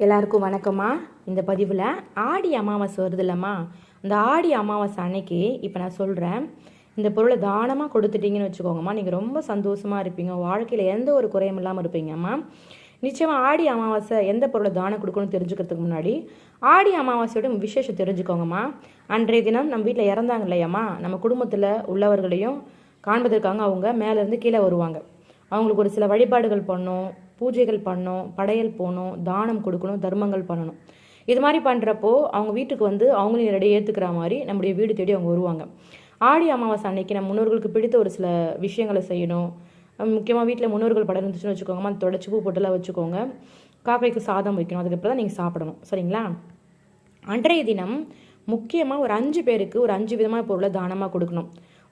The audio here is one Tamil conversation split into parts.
எல்லாருக்கும் வணக்கம்மா. இந்த பதிவில் ஆடி அமாவாசை வருதுல்லம்மா. இந்த ஆடி அமாவாசை அன்னைக்கு இப்போ நான் சொல்கிறேன் இந்த பொருளை தானமாக கொடுத்துட்டீங்கன்னு வச்சுக்கோங்கம்மா. நீங்கள் ரொம்ப சந்தோஷமாக இருப்பீங்க. வாழ்க்கையில் எந்த ஒரு குறையும் இல்லாமல் இருப்பீங்கம்மா. நிச்சயமாக ஆடி அமாவாசை எந்த பொருளை தானம் கொடுக்கணும்னு தெரிஞ்சுக்கிறதுக்கு முன்னாடி ஆடி அமாவாசையோட விசேஷம் தெரிஞ்சுக்கோங்கம்மா. அன்றைய தினம் நம்ம வீட்டில் இறந்தாங்க இல்லையாம்மா. நம்ம குடும்பத்தில் உள்ளவர்களையும் காண்பதற்காக அவங்க மேலேருந்து கீழே வருவாங்க. அவங்களுக்கு ஒரு சில வழிபாடுகள் பண்ணும். பூஜைகள் பண்ணணும் படையல் போகணும் தானம் கொடுக்கணும் தர்மங்கள் பண்ணணும். இது மாதிரி பண்ணுறப்போ அவங்க வீட்டுக்கு வந்து அவங்களையும் நேரடியாக ஏற்றுக்கிற மாதிரி நம்முடைய வீடு தேடி அவங்க வருவாங்க. ஆடி அமாவாசை அன்னைக்கு நம்ம முன்னோர்களுக்கு பிடித்த ஒரு சில விஷயங்களை செய்யணும். முக்கியமாக வீட்டில் முன்னோர்கள் படம் இருந்துச்சுன்னு வச்சுக்கோங்க அந்த தொடச்சி பூ போட்டுலாம் வச்சுக்கோங்க. காக்கைக்கு சாதம் வைக்கணும் அதுக்கப்புறம் தான் நீங்கள் சாப்பிடணும். சரிங்களா? அன்றைய தினம் முக்கியமாக ஒரு அஞ்சு பேருக்கு ஒரு அஞ்சு விதமான பொருளை தானமாக கொடுக்கணும்.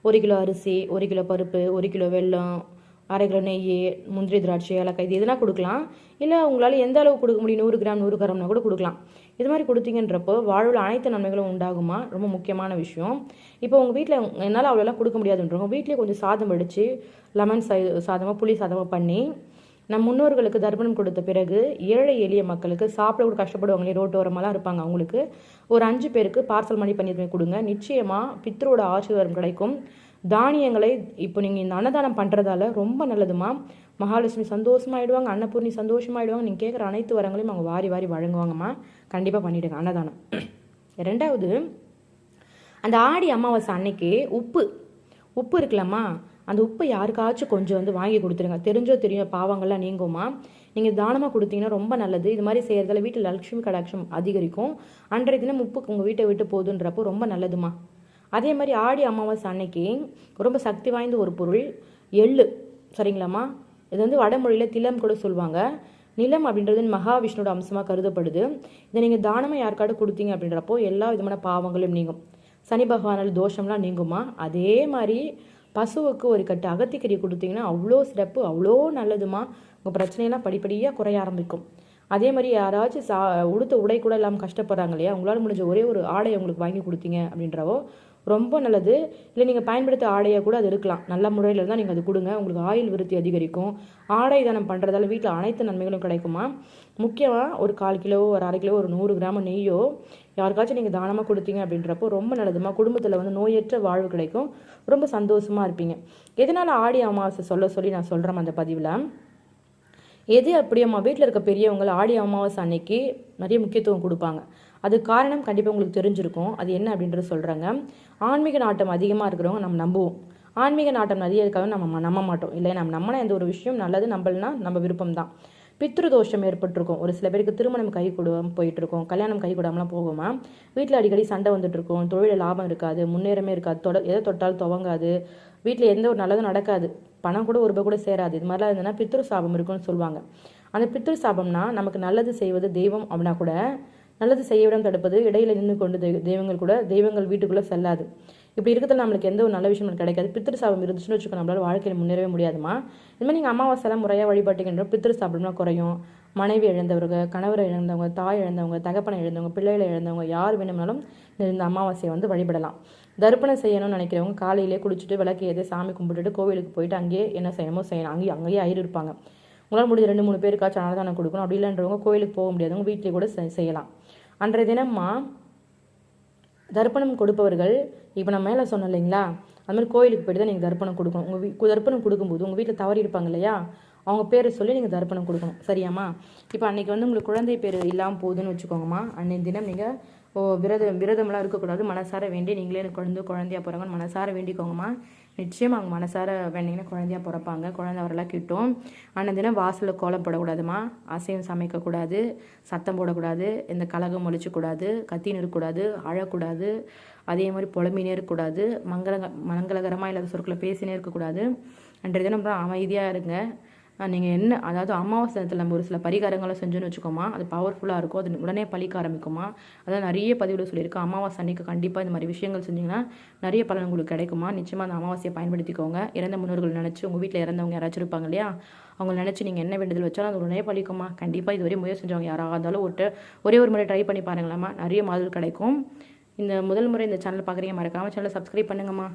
ஒரு கிலோ அரிசி ஒரு கிலோ பருப்பு ஒரு கிலோ வெல்லம் அரை கிலோ நெய் முந்திரி திராட்சை ஏலக்காய் இது எதுனா கொடுக்கலாம். இல்லை உங்களால் எந்த அளவு கொடுக்க முடியும்? நூறு கிராம் நூறு கிராம்னா கூட கொடுக்கலாம். இது மாதிரி கொடுத்தீங்கன்றப்போ வாழ்வில் அனைத்து நன்மைகளும் உண்டாகுமா? ரொம்ப முக்கியமான விஷயம். இப்போ உங்கள் வீட்டில் என்னால் அவ்வளோலாம் கொடுக்க முடியாதுன்றவங்க வீட்டிலே கொஞ்சம் சாதம் வடித்து லெமன் சை சாதமாக புளி சாதமாக பண்ணி நம் முன்னோர்களுக்கு தர்ப்பணம் கொடுத்த பிறகு ஏழை எளிய மக்களுக்கு சாப்பிட கூட கஷ்டப்படுவாங்களே ரோட்டு இருப்பாங்க அவங்களுக்கு. ஒரு அஞ்சு பேருக்கு பார்சல் மணி பண்ணி கொடுங்க. நிச்சயமாக பித்ரோட ஆசீர்வாதம் கிடைக்கும். தானியங்களை இப்போ நீங்கள் இந்த அன்னதானம் பண்ணுறதால ரொம்ப நல்லதுமா மகாலட்சுமி சந்தோஷமாயிடுவாங்க அன்னபூர்ணி சந்தோஷமாயிடுவாங்க. நீங்கள் கேட்குற அனைத்து வரங்களையும் அவங்க வாரி வாரி வழங்குவாங்கம்மா கண்டிப்பாக பண்ணிவிடுங்க அன்னதானம். ரெண்டாவது அந்த ஆடி அமாவாசை அன்னைக்கு உப்பு உப்பு இருக்குல்லம்மா அந்த உப்பை யாருக்காச்சும் கொஞ்சம் வந்து வாங்கி கொடுத்துருங்க. தெரிஞ்சோ தெரியும் பாவங்கள்லாம் நீங்குமா நீங்கள் தானமாக கொடுத்தீங்கன்னா ரொம்ப நல்லது. இது மாதிரி செய்கிறதால வீட்டில் லட்சுமி கடாட்சம் அதிகரிக்கும். அன்றைய தினம் உப்பு உங்கள் வீட்டை விட்டு போகுதுன்றப்போ ரொம்ப நல்லதுமா அதே மாதிரி ஆடி அமாவாசை அன்னைக்கு ரொம்ப சக்தி வாய்ந்த ஒரு பொருள் எள்ளு. சரிங்களாம்மா? இது வந்து வடமொழியில் திலம் கூட சொல்லுவாங்க. நிலம் அப்படின்றது மகாவிஷ்ணுவோட அம்சமாக கருதப்படுது. இதை நீங்கள் தானமாக யாருக்காடு கொடுத்தீங்க அப்படின்றப்போ எல்லா விதமான பாவங்களும் நீங்கும். சனி பகவானால் தோஷம்லாம் நீங்குமா? அதே மாதிரி பசுவுக்கு ஒரு கட்டு அகத்திக்கறி கொடுத்தீங்கன்னா அவ்வளோ சிறப்பு அவ்வளோ நல்லதுமா? உங்கள் பிரச்சனையெல்லாம் படிப்படியாக குறைய ஆரம்பிக்கும். அதே மாதிரி யாராச்சும் சா உடுத்த உடை கூட இல்லாமல் கஷ்டப்படுறாங்க இல்லையா? உங்களால் முடிஞ்ச ஒரே ஒரு ஆடை உங்களுக்கு வாங்கி கொடுத்தீங்க அப்படின்றவோ ரொம்ப நல்லது. இல்லை நீங்கள் பயன்படுத்த ஆடையை கூட அது இருக்கலாம் நல்ல முறையில் இருந்தால் நீங்கள் அது கொடுங்க. உங்களுக்கு ஆயில் விருத்தி அதிகரிக்கும். ஆடை தானம் பண்ணுறதால வீட்டில் அனைத்து நன்மைகளும் கிடைக்குமா? முக்கியமாக ஒரு கால் கிலோ ஒரு அரை கிலோ ஒரு நூறு கிராம் நெய்யோ யாருக்காச்சும் நீங்கள் தானமாக கொடுத்தீங்க அப்படின்றப்போ ரொம்ப நல்லதுமா? குடும்பத்தில் வந்து நோயற்ற வாழ்வு கிடைக்கும். ரொம்ப சந்தோஷமாக இருப்பீங்க. எதனால் ஆடி அமாவாசை சொல்ல சொல்லி நான் சொல்கிறேன் அந்த பதிவில்? எது அப்படியம்மா வீட்டில் இருக்க பெரியவங்க ஆடி அமாவாசை அன்னைக்கு நிறைய முக்கியத்துவம் கொடுப்பாங்க. அது காரணம் கண்டிப்பாக உங்களுக்கு தெரிஞ்சிருக்கும். அது என்ன அப்படின்றது சொல்கிறாங்க ஆன்மீக நாட்டம் அதிகமாக இருக்கிறவங்க நம்ம நம்புவோம். ஆன்மீக நாட்டம் நிறைய இருக்காக நம்ம நம்ப மாட்டோம். இல்லை நம்ம நம்மனா எந்த ஒரு விஷயம் நல்லது நம்பலனா நம்ம விருப்பம் தான் பித்ருதோஷம் ஏற்பட்டிருக்கும். ஒரு சில பேருக்கு திருமணம் கை போயிட்டு போயிட்டுருக்கோம். கல்யாணம் கை கூடாமலாம் போகுமா? வீட்டில் அடிக்கடி சண்டை வந்துட்டு இருக்கும் லாபம் இருக்காது முன்னேறமே இருக்காது தொட எதை தொட்டாலும் துவங்காது. வீட்டில் எந்த ஒரு நல்லதும் நடக்காது. பணம் கூட ஒரு ரூபாய் கூட சேராது. இது மாதிரிலாம் இருந்ததுன்னா பித்ரு சாபம் இருக்கும்னு சொல்லுவாங்க. அந்த பித்ரு சாபம்னா நமக்கு நல்லது செய்வது தெய்வம் அப்படின்னா கூட நல்லது செய்யவிடம் தடுப்பது இடையில நின்று கொண்டு தெய்வங்கள் கூட தெய்வங்கள் வீட்டுக்குள்ளே செல்லாது. இப்படி இருக்கிறது நம்மளுக்கு எந்த ஒரு நல்ல விஷயம் கிடைக்காது. பித்திரு சாபம் இருந்துச்சுன்னு வச்சுக்கோ நம்மளால் வாழ்க்கையில் முன்னேறவே முடியாதுமா இது மாதிரி நீங்கள் அமாவாசைலாம் முறையாக வழிபாட்டுக்கின்ற பித்திரு சாபம்லாம் குறையும். மனைவி இழந்தவங்க கணவரை இழந்தவங்க தாய் இழந்தவங்க தகப்பனை இழந்தவங்க பிள்ளைகளை இழந்தவங்க யார் வேணும்னாலும் இந்த அமாவாசையை வந்து வழிபடலாம். தர்ப்பணம் செய்யணும்னு நினைக்கிறவங்க காலையிலே குளிச்சுட்டு விளக்கு ஏதோ சாமி கும்பிட்டுட்டு கோவிலுக்கு போயிட்டு அங்கேயே என்ன செய்யணுமோ செய்யணும் அங்கேயே அங்கேயே ஐயர் இருப்பாங்க. உங்களால் முடிஞ்ச ரெண்டு மூணு பேருக்காச்சும் அன்னதானம் கொடுக்கணும். அப்படி இல்லைன்றவங்க கோயிலுக்கு போக முடியாதவங்க வீட்டிலே கூட செய்யலாம். அன்றைய தினம்மா தர்ப்பணம் கொடுப்பவர்கள் இப்போ நான் மேலே சொன்னேன் இல்லைங்களா? அது மாதிரி கோயிலுக்கு போய்ட்டு தான் நீங்கள் தர்ப்பணம் கொடுக்கணும். உங்கள் வீ தர்ப்பணம் கொடுக்கும்போது உங்கள் வீட்டில் தவறி இருப்பாங்க இல்லையா? அவங்க பேரை சொல்லி நீங்கள் தர்ப்பணம் கொடுக்கணும். சரியாம்மா? இப்போ அன்றைக்கி வந்து உங்களுக்கு குழந்தை பேர் இல்லாமல் போகுதுன்னு வச்சுக்கோங்கம்மா. அன்றைய தினம் நீங்கள் ஓ விரதம் விரதம்லாம் இருக்கக்கூடாது. மனசார வேண்டி நீங்களே எனக்கு குழந்தை குழந்தையா போகிறாங்கன்னு மனசார வேண்டிக்கோங்கம்மா. நிச்சயம் அவங்க மனசார வேண்டிங்கன்னா குழந்தையா பிறப்பாங்க. குழந்தை அவரெல்லாம் கிட்டும். ஆனால் தினம் வாசலில் கோலம் போடக்கூடாதுமா அசையும் சமைக்கக்கூடாது. சத்தம் போடக்கூடாது. இந்த கலகம் ஒழிச்சக்கூடாது கத்தின்னு இருக்கக்கூடாது அழக்கூடாது. அதே மாதிரி புலம்பினே இருக்கக்கூடாது. மங்கள மங்களகரமாக இல்லாத சொற்களை பேசினே இருக்கக்கூடாது. அன்றைய தினம் அமைதியாக இருங்க. நீங்கள் என்ன அதாவது அமாவாசை நேரத்தில் நம்ம ஒரு சில பரிகாரங்களை செஞ்சோன்னு வச்சுக்கோமா அது பவர்ஃபுல்லாக இருக்கும் அது உடனே பழிக்க ஆரம்பிக்குமா? அதான் நிறைய பதிவில் சொல்லியிருக்கோம் அமாவாசை அன்னைக்கு கண்டிப்பாக இந்த மாதிரி விஷயங்கள் செஞ்சிங்கன்னா நிறைய பலன் உங்களுக்கு கிடைக்குமா? நிச்சயமாக அந்த அமாவாசையை பயன்படுத்திக்கோங்க. இறந்த முன்னோர்கள் நினச்சி உங்கள் வீட்டில் இறந்தவங்க யாராச்சும் இருப்பாங்க இல்லையா? அவங்க நினச்சி நீங்கள் என்ன வேண்டுதல் வச்சாலும் அது உடனே பழிக்குமா? கண்டிப்பாக இதுவரை முயற்சி செஞ்சவங்க யாராக இருந்தாலும் ஒட்டு ஒரே ஒரு முறை ட்ரை பண்ணி பாருங்களாம்மா நிறைய மாதிரி கிடைக்கும். இந்த முதல் முறை இந்த சேனல் பார்க்குறீங்க மறக்காமல் சேனலை சப்ஸ்கிரைப் பண்ணுங்கம்மா.